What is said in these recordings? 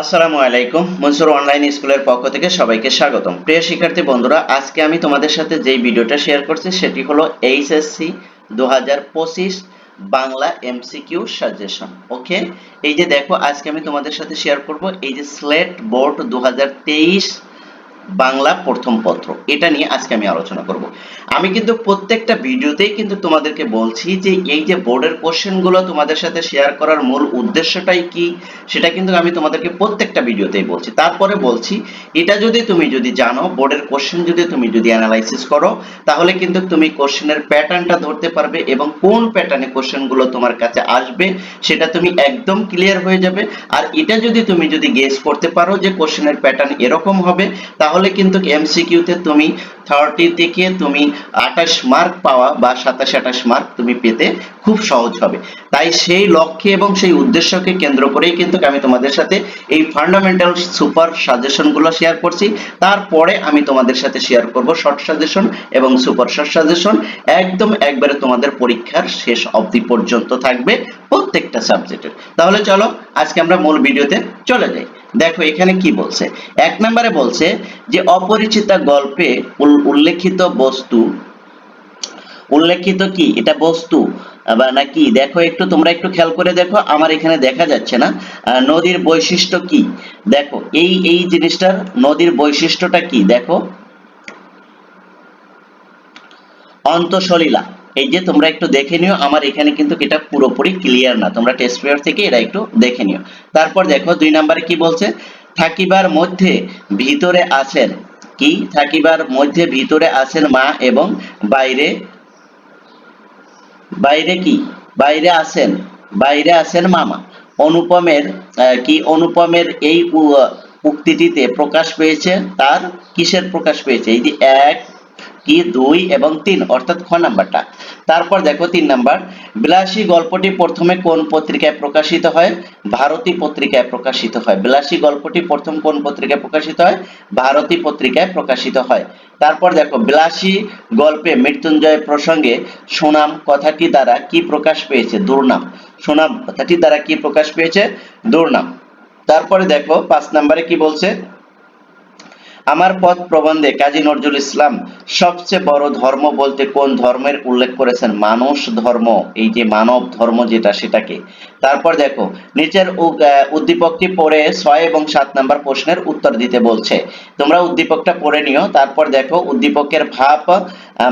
আসসালামু আলাইকুম। মনসুর অনলাইন স্কুলের পক্ষ থেকে সবাইকে স্বাগতম। প্রিয় শিক্ষার্থী বন্ধুরা, আজকে আমি তোমাদের সাথে যেই ভিডিওটা শেয়ার করছি, সেটি হলো এইচএসসি দু হাজার পঁচিশ বাংলা এমসিকিউ সাজেশন ওকে এই যে দেখো, আজকে আমি তোমাদের সাথে শেয়ার করব এই যে স্লেট বোর্ড দু হাজার তেইশ বাংলা প্রথম পত্র। এটা নিয়ে আজকে আমি আলোচনা করব। আমি কিন্তু প্রত্যেকটা ভিডিওতেই কিন্তু তোমাদেরকে বলছি যে এই যে বোর্ডের কোশ্চেনগুলো তোমাদের সাথে শেয়ার করার মূল উদ্দেশ্যটাই কি, সেটা কিন্তু আমি তোমাদেরকে প্রত্যেকটা ভিডিওতেই বলছি। তারপরে বলছি, এটা যদি তুমি যদি জানো বোর্ডের কোশ্চেন যদি তুমি যদি অ্যানালাইসিস করো, তাহলে কিন্তু তুমি কোশ্চেনের প্যাটার্নটা ধরতে পারবে এবং কোন প্যাটার্নে কোশ্চেনগুলো তোমার কাছে আসবে, সেটা তুমি একদম ক্লিয়ার হয়ে যাবে। আর এটা যদি তুমি যদি গেস করতে পারো যে কোশ্চেনের প্যাটার্ন এরকম হবে, তাহলে কিন্তু এমসিকিউতে তুমি থার্টি থেকে তুমি আঠাশ মার্ক পাওয়া বা সাতাশ আঠাশ মার্ক তুমি পেতে খুব সহজ হবে। তাই সেই লক্ষ্যে এবং সেই উদ্দেশ্যকে কেন্দ্র করেই কিন্তু আমি তোমাদের সাথে এই ফান্ডামেন্টাল সুপার সাজেশনগুলো শেয়ার করছি। তারপরে আমি তোমাদের সাথে শেয়ার করব শর্ট সাজেশন এবং সুপার শর্ট সাজেশন একদম একবারে তোমাদের পরীক্ষার শেষ অবধি পর্যন্ত থাকবে প্রত্যেকটা সাবজেক্টের তাহলে চলো আজকে আমরা মূল ভিডিওতে চলে যাই। দেখো এখানে কি বলছে? এক নম্বরে বলছে যে অপরিচিতা গল্পে উল্লেখিত বস্তু, উল্লেখিত কি? এটা বস্তু বা নাকি? দেখো একটু, তোমরা একটু খেয়াল করে দেখো, আমার এখানে দেখা যাচ্ছে না। নদীর বৈশিষ্ট্য কি? দেখো, এই এই জিনিসটার নদীর বৈশিষ্ট্যটা কি? দেখো, অন্তঃসলীলা। এই যে তোমরা একটু দেখে নিও, আমার এখানে কিন্তু এটা পুরোপুরি ক্লিয়ার না। তোমরা টেস্ট পেপার থেকে এটা একটু দেখে নিও। তারপর দেখো, দুই নম্বরে কি বলছে? থাকিবার মধ্যে ভিতরে আছেন কি? থাকিবার মধ্যে ভিতরে আছেন মা এবং বাইরে বাইরে কি? বাইরে আছেন বাইরে আছেন মামা। অনুপমের কি? অনুপমের এই উক্তিটিতে প্রকাশ পেয়েছে, তার কিসের প্রকাশ পেয়েছে? এই যে এক, কি? দুই এবং তিন, অর্থাৎ খ নাম্বারটা। তারপর দেখো তিন নাম্বার, বিলাসী গল্পটি প্রথমে কোন পত্রিকায় প্রকাশিত হয়? ভারতী পত্রিকায় প্রকাশিত হয়। বিলাসী গল্পটি প্রথম কোন পত্রিকায় প্রকাশিত হয়? ভারতী পত্রিকায় প্রকাশিত হয়। তারপর দেখো, বিলাসী গল্পে মৃত্যুঞ্জয় প্রসঙ্গে সুনাম কথাটি দ্বারা কি প্রকাশ পেয়েছে? দুর্নাম। সুনাম কথাটি দ্বারা কি প্রকাশ পেয়েছে? দুর্নাম। তারপরে দেখো, পাঁচ নাম্বারে কি বলছে? আমার পথ প্রবন্ধে কাজী নজরুল ইসলাম সবচেয়ে বড় ধর্ম বলতে কোন ধর্মের উল্লেখ করেছেন? মানুষ ধর্ম, এই যে মানব ধর্ম যেটা সেটাকে। তারপর দেখো, নিচের উদ্দীপকটি পড়ে ছয় এবং সাত নাম্বার প্রশ্নের উত্তর দিতে বলছে। তোমরা উদ্দীপকটা পড়ে নিও। তারপর দেখো, উদ্দীপকের ভাব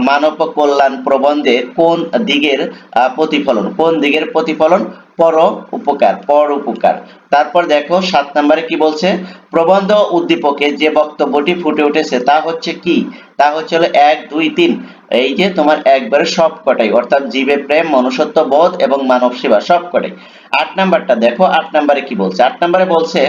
মানব কল্যাণ প্রবন্ধে কোন দিকের প্রতিফলন? কোন দিকের প্রতিফলন? পর উপকার পর উপকার। তারপর দেখো, সাত নম্বরে কি বলছে? প্রবন্ধ উদ্দীপকে যে বক্তব্যটি ফুটে উঠেছে, তা হচ্ছে কি? তা হচ্ছে হলো এক, দুই, তিন। এই যে তোমার একবারে সব কটাই, অর্থাৎ জীবে প্রেম, মনুষ্যত্ব, বোধ এবং মানব সেবা, সব কটাই। আট নাম্বারটা দেখো, আট নাম্বারে কি বলছে? আট নাম্বারে বলছে,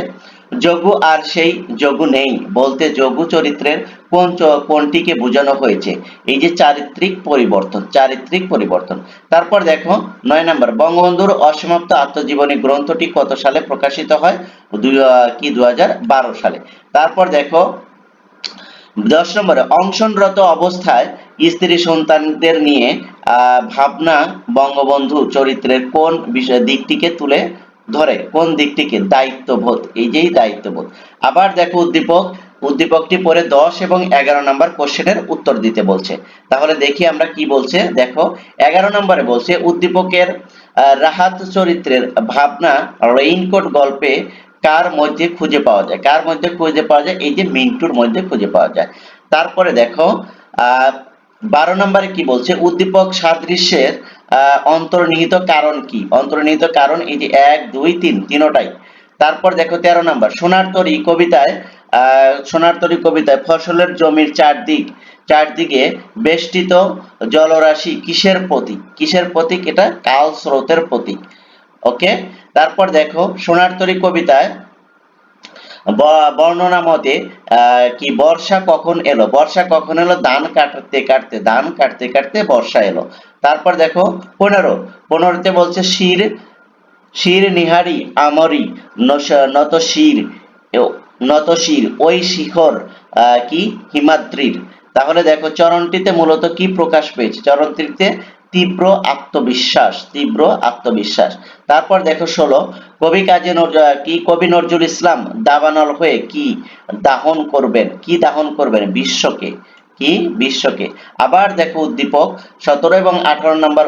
যোগু আর সেই যোগু নেই। বলতে যোগু চরিত্রের কোন কোনটিকে বোঝানো হয়েছে। এই যে চারিত্রিক পরিবর্তন চারিত্রিক পরিবর্তন। তারপর দেখো, নয় নম্বর, বঙ্গবন্ধুর অসমাপ্ত আত্মজীবনী গ্রন্থটি কত সালে প্রকাশিত হয়? কি দুই হাজার বারো সালে। তারপর দেখো, দশ নম্বরে অংশনরত অবস্থায় স্ত্রী সন্তানদের নিয়ে ভাবনা বঙ্গবন্ধু চরিত্রের কোন বিষয়, দিকটিকে তুলে ধরে? কোন দিকটিকে? দায়িত্ববোধ। এই যেই দায়িত্ববোধ। আবার দেখো উদ্দীপক উদ্দীপকটি পরে দশ এবং এগারো নম্বর কোশ্চেনের উত্তর দিতে বলছে। তাহলে দেখি আমরা কি বলছে। দেখো, এগারো নম্বরে বলছে, উদ্দীপকের রাহাত চরিত্রের ভাবনা রেইনকোট গল্পে কার মধ্যে খুঁজে পাওয়া যায়? কার মধ্যে খুঁজে পাওয়া যায়? এই যে মিন্টুর মধ্যে খুঁজে পাওয়া যায়। তারপরে দেখো বারো নম্বরে কি বলছে? উদ্দীপক সাদৃশ্যের অন্তর্নিহিত কারণ কি? অন্তর্নিহিত কারণ এই যে এক, দুই, তিন, তিনোটাই। তারপর দেখো তেরো নম্বর, সোনার তরী কবিতায় আহ, সোনার তরী কবিতায় ফসলের জমির চারদিক, চারদিকে বেষ্টিত জলরাশি কিসের প্রতীক? কিসের প্রতীক? এটা কাল স্রোতের প্রতীক। ওকে তারপর দেখো, সোনার তরী কবিতায় বর্ণনা মতে কি বর্ষা কখন এলো? বর্ষা কখন এলো? ধান কাটতে কাটতে, ধান কাটতে কাটতে বর্ষা এলো। তারপর দেখো, পনেরো, পনেরোতে বলছে, শির শির নিহারি আমরি নত শির। এও- নত শির ওই শিখর কি? হিমাদ্রির। তাহলে দেখো চরণটিতে মূলত কি প্রকাশ পেয়েছে? চরণটিতে তীব্র আত্মবিশ্বাস তীব্র আত্মবিশ্বাস। তারপর দেখো ষোলো, কবি কাজে কি? কবি নজরুল ইসলাম দাবানল হয়ে কি দাহন করবেন? কি দাহন করবেন? বিশ্বকে। কি? বিশ্বকে। আবার দেখো উদ্দীপক, সতেরো এবং আঠারো নম্বর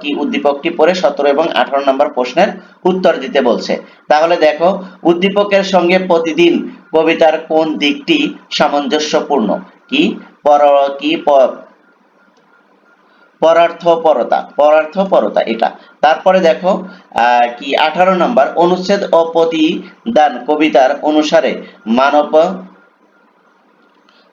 কি উদ্দীপকটি পড়ে? সতেরো এবং আঠারো নম্বর প্রশ্নের উত্তর দিতে বলছে। তাহলে দেখো, উদ্দীপকের সঙ্গে প্রতিদিন কবিতার কোন দিকটি সামঞ্জস্যপূর্ণ? কি? পর, কি? পরার্থপরতা পরার্থপরতা এটা। তারপরে দেখো কি? আঠারো নম্বর, অনুচ্ছেদ ও প্রতিদান কবিতার অনুসারে মানব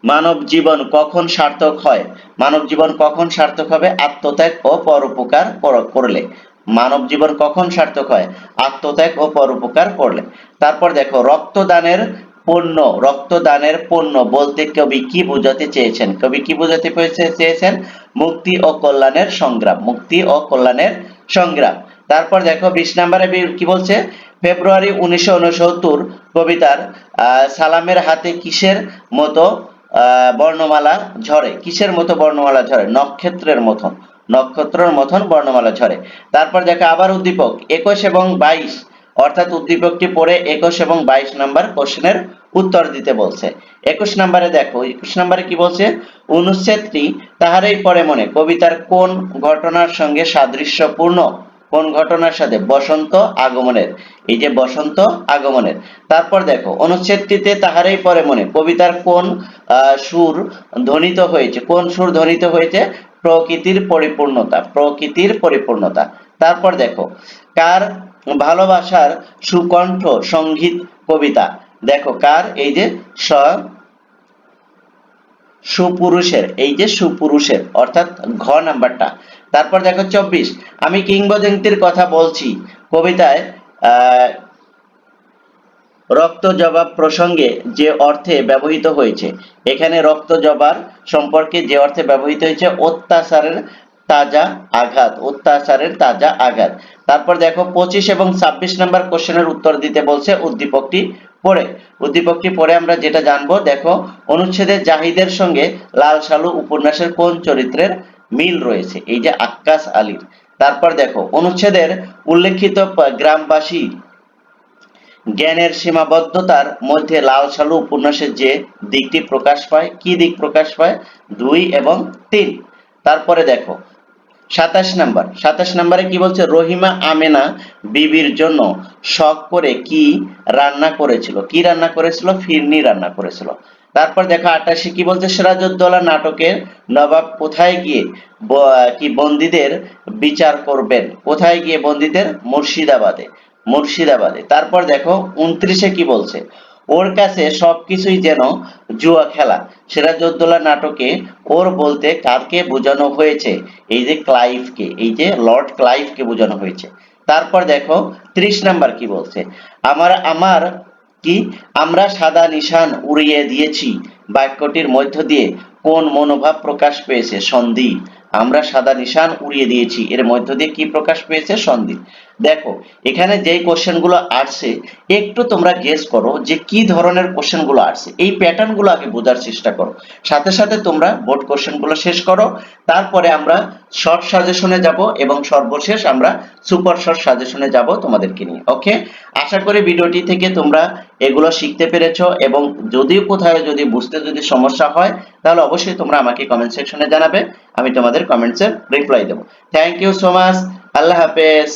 মানব জীবন কখন সার্থক হয়? মানব জীবন কখন সার্থক হবে? আত্মত্যাগ ও পরোপকার কর- করলে মানব জীবন কখন সার্থক হয়? আত্মত্যাগ ও পরোপকার করলে তারপর দেখো, রক্তদানের পণ্য রক্তদানের পণ্য বলতে কবি কি বোঝাতে চেয়েছেন? কবি কি বোঝাতে চেয়েছেন? মুক্তি ও কল্যাণের সংগ্রাম, মুক্তি ও কল্যাণের সংগ্রাম। তারপর দেখো, বিশ নম্বরে কি বলছে? ফেব্রুয়ারি উনিশশো উনসত্তর কবিতার সালামের হাতে কিসের মতো বর্ণমালা ঝরে। কিসের মতো বর্ণমালা ঝরে? নক্ষত্রের মতন। নক্ষত্রের মতন বর্ণমালা ঝরে। তারপর দেখো আবার উদ্দীপক, একুশ এবং বাইশ। অর্থাৎ উদ্দীপকটি পড়ে একুশ এবং বাইশ নাম্বার কোশ্চেনের উত্তর দিতে বলছে। একুশ নাম্বারে দেখো, একুশ নাম্বারে কি বলছে? অনুচ্ছেদটি তাহারই পরে মনে, কবিতার কোন ঘটনার সঙ্গে সাদৃশ্যপূর্ণ? কোন ঘটনার সাথে বসন্ত আগমনের? এই যে বসন্ত আগমনের। তারপর দেখো, অনুচ্ছেদটিতে তাহারই পরে মনে, কবিতার কোন সুর ধ্বনিত হয়েছে? কোন সুর ধ্বনিত হয়েছে? প্রকৃতির পরিপূর্ণতা প্রকৃতির পরিপূর্ণতা। তারপর দেখো, কার ভালোবাসার সুকণ্ঠ সংগীত কবিতা? দেখো, কার? এই যে সুপুরুষের, এই যে সুপুরুষের, অর্থাৎ ঘ নাম্বারটা। তারপর দেখো চব্বিশ। আমি কিংবদন্তির কথা বলছি। কবিতায় রক্ত জবাব প্রসঙ্গে যে অর্থে ব্যবহৃত হয়েছে, এখানে রক্ত জবার সম্পর্কে যে অর্থে ব্যবহৃত হয়েছে, অত্যাচারের তাজা আঘাত, অত্যাচারের তাজা আঘাত। তারপর দেখো, পঁচিশ এবং ছাব্বিশ নম্বর কোশ্চেনের উত্তর দিতে বলছে উদ্দীপকটি পড়ে। উদ্দীপকটি পড়ে আমরা যেটা জানব, দেখো অনুচ্ছেদের জাহিদের সঙ্গে লাল সালু উপন্যাসের কোন চরিত্রের মিল রয়েছে? এই যে আক্কাস আলীর। তারপর দেখো, অনুচ্ছেদের উল্লেখিত গ্রামবাসী জ্ঞানের সীমাবদ্ধতার মধ্যে লাল সালু উপন্যাসের যে দিকটি প্রকাশ পায়, কি দিক প্রকাশ পায়? দুই এবং তিন। তারপরে দেখো সাতাশ নাম্বার। সাতাশ নম্বরে কি বলছে? রহিমা আমেনা বিবির জন্য শখ করে কি রান্না করেছিল? কি রান্না করেছিল? ফিরনি রান্না করেছিল। তারপর দেখো আটাশি কি বলছে? সিরাজউদ্দৌলা নাটকের নবাব কোথায় গিয়ে কি বন্দীদের বিচার করবেন? কোথায় গিয়ে বন্দীদের? মুর্শিদাবাদে। মুর্শিদাবাদে। তারপর দেখো উনত্রিশে কি বলছে? ওর কাছে সবকিছুই যেন জুয়া খেলা। সিরাজউদ্দৌলা নাটকে ওর বলতে কারকে বোঝানো হয়েছে? এই যে ক্লাইভকে, এই যে লর্ড ক্লাইভকে বোঝানো হয়েছে। তারপর দেখো, ত্রিশ নাম্বার কি বলছে? আমার আমার কি? আমরা সাদা নিশান উড়িয়ে দিয়েছি। বাক্যটির মধ্য দিয়ে কোন মনোভাব প্রকাশ পেয়েছে? সন্ধি। আমরা সাদা নিশান উড়িয়ে দিয়েছি। এর মধ্য দিয়ে কি প্রকাশ পেয়েছে? সন্ধি দেখো, এখানে যেই কোশ্চেনগুলো আসছে, একটু তোমরা গেস করো যে কি ধরনের কোশ্চেনগুলো আসছে। এই প্যাটার্নগুলো আগে বোঝার চেষ্টা করো। সাথে সাথে তোমরা বোর্ড কোশ্চেনগুলো শেষ করো। তারপরে আমরা শর্ট সাজেশনে যাব এবং সর্বশেষ আমরা সুপার শর্ট সাজেশনে যাব তোমাদেরকে নিয়ে। ওকে আশা করি ভিডিওটি থেকে তোমরা এগুলো শিখতে পেরেছ এবং যদিও কোথাও যদি বুঝতে যদি সমস্যা হয়, তাহলে অবশ্যই তোমরা আমাকে কমেন্ট সেকশনে জানাবে। আমি তোমাদের কমেন্টসের রিপ্লাই দেবো। থ্যাংক ইউ সো মাচ আল্লাহ হাফেজ।